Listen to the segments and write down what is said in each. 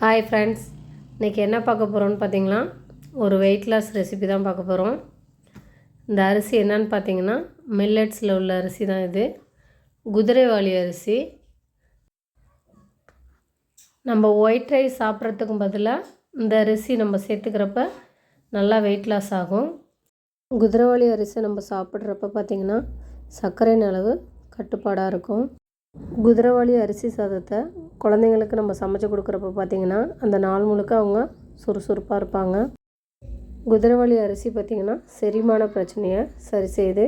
Hi friends இன்றைக்கி என்ன பார்க்க போகிறோம்னு பார்த்தீங்கன்னா ஒரு வெயிட் லாஸ் ரெசிபி தான் பார்க்க போகிறோம் இந்த அரிசி என்னன்னு பார்த்தீங்கன்னா மில்லட்ஸில் உள்ள அரிசி தான் இது. குதிரைவாளி அரிசி. நம்ம ஒயிட் ரைஸ் சாப்பிட்றதுக்கும் பதிலாக இந்த அரிசி நம்ம சேர்த்துக்கிறப்ப நல்லா வெயிட் லாஸ் ஆகும். குதிரைவாளி அரிசி நம்ம சாப்பிட்றப்ப பார்த்திங்கன்னா சர்க்கரையின் அளவு கட்டுப்பாடாக இருக்கும். குதிரைவாளி அரிசி சாதத்தை குழந்தைங்களுக்கு நம்ம சமைச்சு கொடுக்குறப்ப பார்த்திங்கன்னா அந்த நாள் முழுக்க அவங்க சுறுசுறுப்பாக இருப்பாங்க. குதிரைவாளி அரிசி பார்த்திங்கன்னா செரிமான பிரச்சனையை சரி செய்து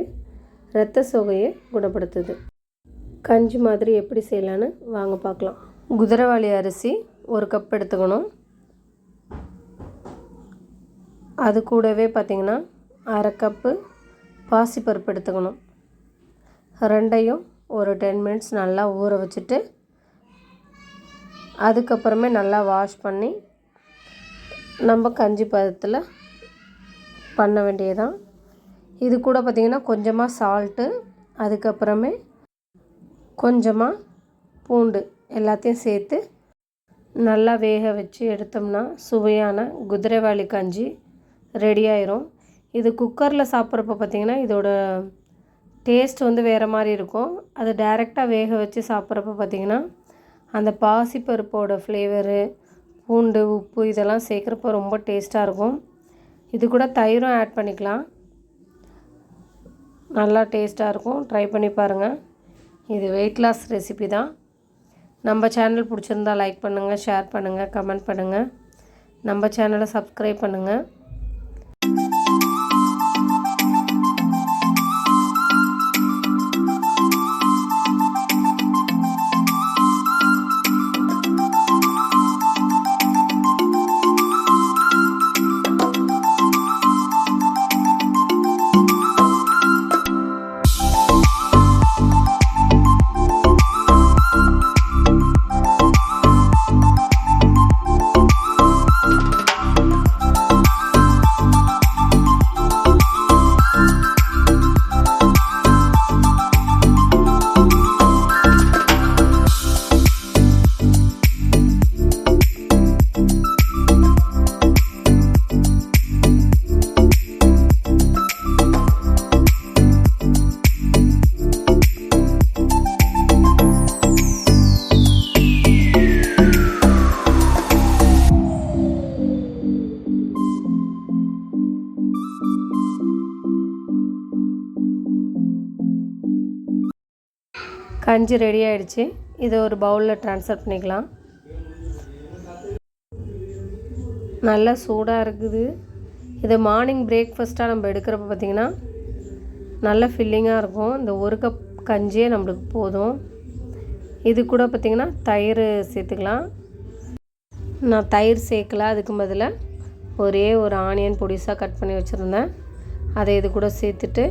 இரத்த சோகையை குணப்படுத்துது. கஞ்சி மாதிரி எப்படி செய்யலான்னு வாங்க பார்க்கலாம். குதிரைவாளி அரிசி ஒரு கப் எடுத்துக்கணும். அது கூடவே பார்த்திங்கன்னா அரை கப்பு பாசிப்பருப்பு எடுத்துக்கணும். ரெண்டையும் ஒரு டென் மினிட்ஸ் நல்லா ஊற வச்சுட்டு அதுக்கப்புறமே நல்லா வாஷ் பண்ணி நம்ம கஞ்சி பதத்தில் பண்ண வேண்டியதான் இது கூட பார்த்திங்கன்னா கொஞ்சமாக சால்ட்டு அதுக்கப்புறமே கொஞ்சமாக பூண்டு எல்லாத்தையும் சேர்த்து நல்லா வேக வச்சு எடுத்தோம்னா சுவையான குதிரைவாளி கஞ்சி ரெடி ஆயிரும். இது குக்கரில் சாப்பிட்றப்ப பார்த்திங்கன்னா இதோட டேஸ்ட் வந்து வேறு மாதிரி இருக்கும். அதை டைரெக்டாக வேக வச்சு சாப்பிட்றப்ப பார்த்திங்கன்னா அந்த பாசிப்பருப்போட ஃப்ளேவரு பூண்டு உப்பு இதெல்லாம் சேர்க்குறப்ப ரொம்ப டேஸ்ட்டாக இருக்கும். இது கூட தயிரும் ஆட் பண்ணிக்கலாம். நல்லா டேஸ்ட்டாக இருக்கும். ட்ரை பண்ணி பாருங்கள் இது வெயிட் லாஸ் ரெசிபி தான். நம்ம சேனல் பிடிச்சிருந்தா லைக் பண்ணுங்கள் ஷேர் பண்ணுங்கள் கமெண்ட் பண்ணுங்கள் நம்ம சேனலை சப்ஸ்கிரைப் பண்ணுங்கள் கஞ்சி ரெடி ஆகிடுச்சு இதை ஒரு பவுலில் ட்ரான்ஸ்ஃபர் பண்ணிக்கலாம். நல்லா சூடாக இருக்குது. இதை மார்னிங் பிரேக்ஃபாஸ்ட்டாக நம்ம எடுக்கிறப்ப பார்த்திங்கன்னா நல்ல ஃபில்லிங்காக இருக்கும். இந்த ஒரு கப் கஞ்சியே நம்மளுக்கு போதும். இது கூட பார்த்திங்கன்னா தயிர் சேர்த்துக்கலாம். நான் தயிர் சேர்க்கல. அதுக்கு பதிலாக ஒரே ஒரு ஆனியன் பொடிசாக கட் பண்ணி வச்சுருந்தேன். அதை இது கூட சேர்த்துட்டு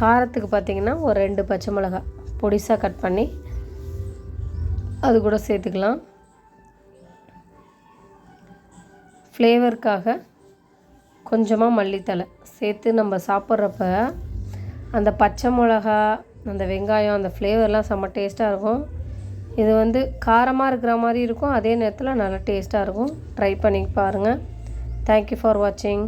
காரத்துக்கு பார்த்திங்கன்னா ஒரு ரெண்டு பச்சை மிளகாய். பொடிசாக கட் பண்ணி அது கூட சேர்த்துக்கலாம். ஃப்ளேவருக்காக கொஞ்சமாக மல்லித்தலை சேர்த்து நம்ம சாப்பிட்றப்ப அந்த பச்சை மிளகா அந்த வெங்காயம் அந்த ஃப்ளேவர்லாம் செம்ம டேஸ்ட்டாக இருக்கும். இது வந்து காரமாக இருக்கிற மாதிரி இருக்கும். அதே நேரத்தில் நல்லா டேஸ்ட்டாக இருக்கும். ட்ரை பண்ணி பாருங்கள் தேங்க்யூ ஃபார் வாட்சிங்